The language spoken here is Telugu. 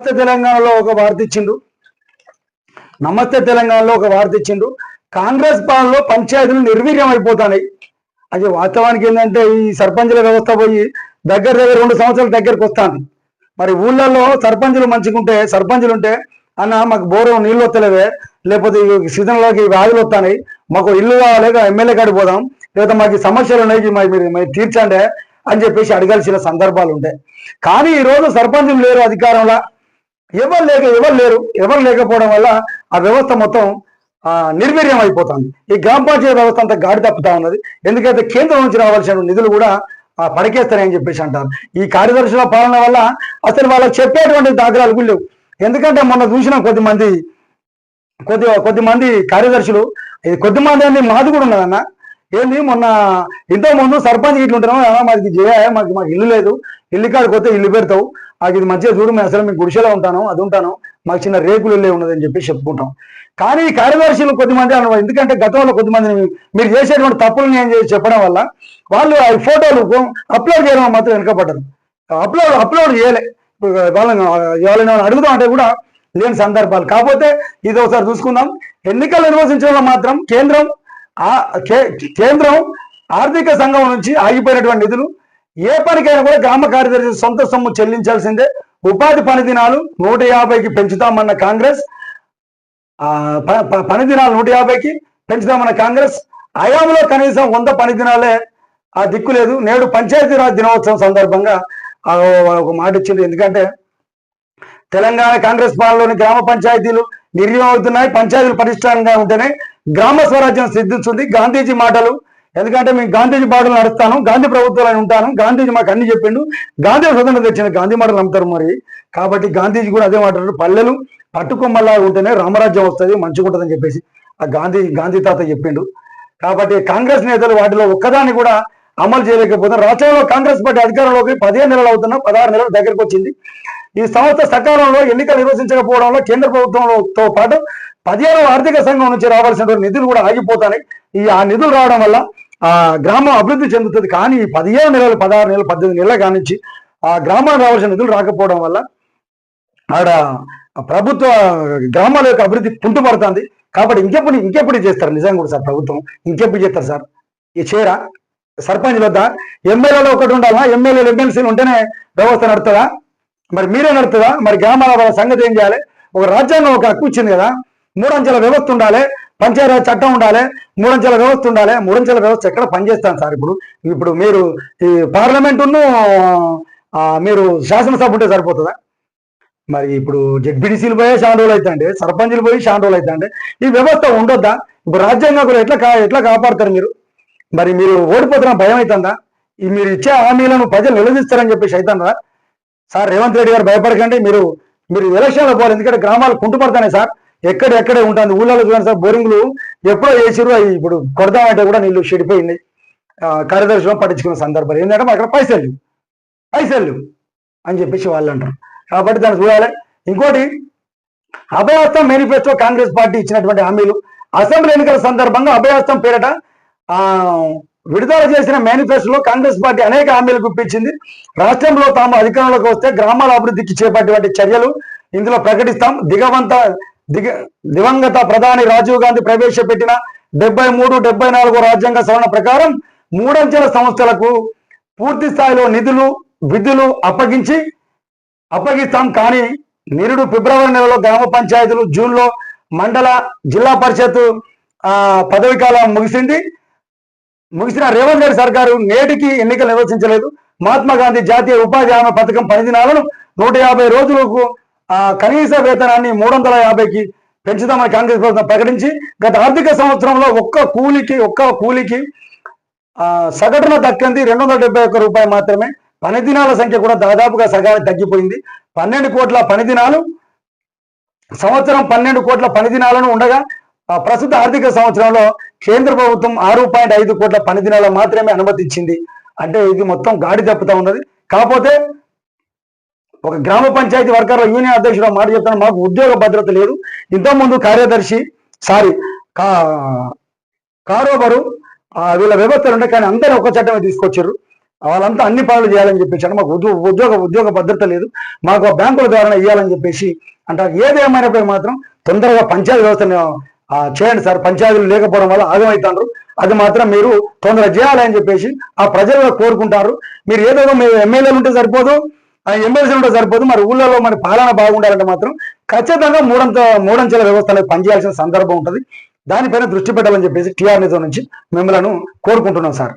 నమస్తే తెలంగాణలో ఒక వార్త ఇచ్చిండు. నమస్తే తెలంగాణలో ఒక వార్త ఇచ్చిండు. కాంగ్రెస్ పాలనలో పంచాయతీలు నిర్వీర్యం అయిపోతున్నాయి అది వాస్తవానికి ఏంటంటే ఈ సర్పంచుల వ్యవస్థ పోయి దగ్గర దగ్గర రెండు సంవత్సరాల దగ్గరకు వస్తాను మరి ఊళ్ళల్లో సర్పంచులు మంచిగుంటే సర్పంచులు ఉంటే అన్న మాకు బోరు నీళ్ళు వస్తలేవే లేకపోతే ఈ సీజన్లోకి వ్యాధులు వస్తాయి మాకు ఇల్లు కావాలి ఎమ్మెల్యే కాడికి పోదాం లేదా మాకు సమస్యలు ఉన్నాయి మీరు తీర్చండి అని చెప్పేసి అడగాల్సిన సందర్భాలు ఉంటాయి కానీ ఈ రోజు సర్పంచులు లేరు అధికారంలో. ఎవరు లేక ఎవరు లేరు ఎవరు లేకపోవడం వల్ల ఆ వ్యవస్థ మొత్తం నిర్వీర్యం అయిపోతుంది ఈ గ్రామ పంచాయతీ వ్యవస్థ అంతా గాడి తప్పుతా ఉన్నది. ఎందుకంటే కేంద్రం నుంచి రావాల్సిన నిధులు కూడా పడకేస్తారని చెప్పేసి అంటారు. ఈ కార్యదర్శుల పాలన వల్ల అసలు వాళ్ళకి చెప్పేటువంటి దాఖలాలు కూడా లేవు. ఎందుకంటే మొన్న చూసిన కొద్ది మంది కొద్ది కొద్దిమంది కార్యదర్శులు ఇది అనేది అని మాది కూడా ఉన్నదన్న. ఏంది మొన్న ఇంతకు ముందు సర్పంచ్ ఇట్లా ఉంటాము మాకు జయ మాకు మాకు ఇల్లు లేదు. ఇల్లు కాడికి పోతే ఇల్లు పెడతావు. నాకు ఇది మంచిగా చూడు మేము అసలు మేము గుడిసెలో ఉంటాను అది ఉంటాను. మాకు చిన్న రేకులు ఇల్లే ఉన్నదని చెప్పి చెప్పుకుంటాం. కానీ ఈ కార్యదర్శులు కొద్దిమంది అనమాట ఎందుకంటే గతంలో కొద్దిమంది మీరు చేసేటువంటి తప్పులు నేను చెప్పడం వల్ల వాళ్ళు ఆ ఫోటోలు అప్లోడ్ చేయడం మాత్రం వెనుకబడ్డారు. అప్లోడ్ అప్లోడ్ చేయలే. వాళ్ళని ఎవరైనా అడుగుదాం అంటే కూడా లేని సందర్భాలు. కాకపోతే ఇది ఒకసారి చూసుకుందాం. ఎన్నికలు నిర్వహించడంలో మాత్రం కేంద్రం కేంద్రం ఆర్థిక సంఘం నుంచి ఆగిపోయినటువంటి నిధులు ఏ పనికైనా కూడా గ్రామ కార్యదర్శి సొంత సొమ్ము చెల్లించాల్సిందే. ఉపాధి పని దినాలు నూట యాభైకి పెంచుతామన్న కాంగ్రెస్ ప- ప- పని దినాలు నూట యాభైకి పెంచుదామన్న కాంగ్రెస్ హయాంలో కనీసం వంద పని దినాలే ఆ దిక్కు లేదు. నేడు పంచాయతీరాజ్ దినోత్సవం సందర్భంగా ఒక మాట ఇచ్చింది. ఎందుకంటే తెలంగాణ కాంగ్రెస్ పాలనలోని గ్రామ పంచాయతీలు నిర్వహణ పంచాయతీలు పటిష్టంగా ఉంటేనే గ్రామ స్వరాజ్యం సిద్ధిస్తుంది. గాంధీజీ మాటలు. ఎందుకంటే మేము గాంధీజీ బాటలు నడుస్తాను. గాంధీ ప్రభుత్వాలు ఉంటాను. గాంధీజీ మాకు అన్ని చెప్పిండు. గాంధీ స్వతంత్రం తెచ్చిన గాంధీ మాటలు నమ్ముతారు మరి. కాబట్టి గాంధీజీ కూడా అదే మాట్లాడారు పల్లెలు పట్టుకొమ్మలా ఉంటేనే రామరాజ్యం వస్తుంది మంచిగా ఉంటుందని చెప్పేసి ఆ గాంధీ గాంధీ తాత చెప్పిండు. కాబట్టి కాంగ్రెస్ నేతలు వాటిలో ఒక్కదాన్ని కూడా అమలు చేయలేకపోతున్నారు. రాష్ట్రంలో కాంగ్రెస్ పార్టీ అధికారంలోకి పదిహేను నెలలు అవుతున్నా పదహారు నెలల దగ్గరకు వచ్చింది. ఈ సంస్థ సకాలంలో ఎన్నికలు నిర్వహించకపోవడంలో కేంద్ర ప్రభుత్వంతో పాటు పదిహేనవ ఆర్థిక సంఘం నుంచి రావాల్సినటువంటి నిధులు కూడా ఆగిపోతాయి. ఈ ఆ నిధులు రావడం వల్ల ఆ గ్రామం అభివృద్ధి చెందుతుంది. కానీ ఈ పదిహేను నెలలు పదహారు నెలలు పద్దెనిమిది నెలల కానించి ఆ గ్రామానికి రావాల్సిన నిధులు రాకపోవడం వల్ల ఆడ ప్రభుత్వ గ్రామాల యొక్క అభివృద్ధి పుంటుపడుతుంది కాబట్టి ఇంకెప్పుడు ఇంకెప్పుడు చేస్తారు? నిజంగా కూడా సార్ ప్రభుత్వం ఇంకెప్పుడు చేస్తారు సార్? ఈ చేయరా సర్పంచ్ వద్ద? ఎమ్మెల్యేలు ఒకటి ఉండాలా? ఎమ్మెల్యేలు ఎమ్మెల్సీలు ఉంటేనే వ్యవస్థ నడుతుందా మరి మీరే నడుతుందా మరి గ్రామాల సంగతి ఏం చేయాలి? ఒక రాజ్యాంగం ఒక హక్కు ఇచ్చింది కదా? మూడంచెల వ్యవస్థ ఉండాలి పంచాయతీ చట్టం ఉండాలి మూడంచెల వ్యవస్థ ఉండాలి మూడంచెల వ్యవస్థ ఎక్కడ పనిచేస్తాను సార్ ఇప్పుడు? ఇప్పుడు మీరు ఈ పార్లమెంటును మీరు శాసనసభ ఉంటే సరిపోతుందా? మరి ఇప్పుడు జడ్బిడిసీలు పోయే చాలా రోజులు అవుతాయండి సర్పంచులు పోయి చాలా రోజులు అవుతాయండి ఈ వ్యవస్థ ఉండొద్దా? ఇప్పుడు రాజ్యాంగం ఎట్లా కా ఎట్లా కాపాడతారు మీరు? మరి మీరు ఓడిపోతున్న భయం అవుతుందా ఈ మీరు ఇచ్చే హామీలను ప్రజలు నిలదీస్తారని చెప్పేసి అవుతుందా సార్ రేవంత్ రెడ్డి గారు భయపడకండి మీరు మీరు ఎలక్షన్లో పోవాలి ఎందుకంటే గ్రామాలు కుంటుపడతానే సార్. ఎక్కడెక్కడే ఉంటుంది. ఊళ్ళలో చూడండి సార్ బోరింగ్లు ఎప్పుడో వేసిరు అవి ఇప్పుడు కొడదామంటే కూడా నీళ్ళు చెడిపోయింది. కార్యదర్శిలో పట్టించుకున్న సందర్భాలు. ఏంటంటే అక్కడ పైసలు పైసలు అని చెప్పేసి వాళ్ళు అంటారు. కాబట్టి దాన్ని చూడాలి. ఇంకోటి అభయహస్తం మేనిఫెస్టో కాంగ్రెస్ పార్టీ ఇచ్చినటువంటి హామీలు. అసెంబ్లీ ఎన్నికల సందర్భంగా అభయహస్తం పేరట విడుదల చేసిన మేనిఫెస్టోలో కాంగ్రెస్ పార్టీ అనేక హామీలు గుప్పించింది. రాష్ట్రంలో తాము అధికారంలోకి వస్తే గ్రామాల అభివృద్ధికి చేపట్టేటువంటి చర్యలు ఇందులో ప్రకటిస్తాం. దిగవంత దిగ దివంగత ప్రధాని రాజీవ్ గాంధీ ప్రవేశపెట్టిన డెబ్బై మూడు డెబ్బై నాలుగు రాజ్యాంగ సవరణ ప్రకారం మూడంచెల సంస్థలకు పూర్తి స్థాయిలో నిధులు విధులు అప్పగించి అప్పగిస్తాం కానీ నిరుడు ఫిబ్రవరి నెలలో గ్రామ పంచాయతీలు జూన్లో మండల జిల్లా పరిషత్ పదవి కాలం ముగిసింది. ముగిసిన రేవంత్ రెడ్డి సర్కారు నేటికి ఎన్నికలు నిర్వహించలేదు. మహాత్మా గాంధీ జాతీయ ఉపాధి హామీ పథకం పని దినాలను నూట యాభై రోజులకు కనీస వేతనాన్ని మూడు వందల యాభైకి పెంచుదామని కాంగ్రెస్ ప్రభుత్వం ప్రకటించి గత ఆర్థిక సంవత్సరంలో ఒక్క కూలికి ఒక్క కూలికి సగటున దక్కింది రెండు వందల డెబ్బై ఒక్క రూపాయలు మాత్రమే. పని దినాల సంఖ్య కూడా దాదాపుగా సగానికి తగ్గిపోయింది. పన్నెండు కోట్ల పని దినాలు సంవత్సరం పన్నెండు కోట్ల పని దినాలను ఉండగా ప్రస్తుత ఆర్థిక సంవత్సరంలో కేంద్ర ప్రభుత్వం ఆరు పాయింట్ ఐదు కోట్ల పని దినాలు మాత్రమే అనుమతించింది అంటే ఇది మొత్తం గాడి తప్పుతా ఉన్నది. కాకపోతే ఒక గ్రామ పంచాయతీ వర్కర్ల యూనియన్ అధ్యక్షుడు మాట చెప్తాను. మాకు ఉద్యోగ భద్రత లేదు. ఇంతకుముందు కార్యదర్శి సారీ కా కారోబరు వీళ్ళ వ్యవస్థలు ఉండే కానీ అందరూ ఒక చట్టమే తీసుకొచ్చారు. వాళ్ళంతా అన్ని పనులు చేయాలని చెప్పేసి మాకు ఉద్యోగ ఉద్యోగ భద్రత లేదు. మాకు ఆ బ్యాంకుల ద్వారా ఇవ్వాలని చెప్పేసి అంటారు ఏదేమైనప్పుడు మాత్రం తొందరగా పంచాయతీ వ్యవస్థను చేయండి సార్. పంచాయతీలు లేకపోవడం వల్ల ఆగమవుతారు అది మాత్రం మీరు తొందరగా చేయాలని చెప్పేసి ఆ ప్రజలు కోరుకుంటారు. మీరు ఏదో మీరు ఎమ్మెల్యేలు ఉంటే సరిపోదు. ఎమ్మెల్సీ ఉంటే సరిపోదు. మరి ఊళ్ళలో మరి పాలన బాగుండాలంటే మాత్రం ఖచ్చితంగా మూడంత మూడంచెల వ్యవస్థ అనేది పనిచేయాల్సిన సందర్భం ఉంటుంది. దానిపైన దృష్టి పెట్టాలని చెప్పేసి టీఆర్ నిజం నుంచి మిమ్మలను కోరుకుంటున్నాం సార్.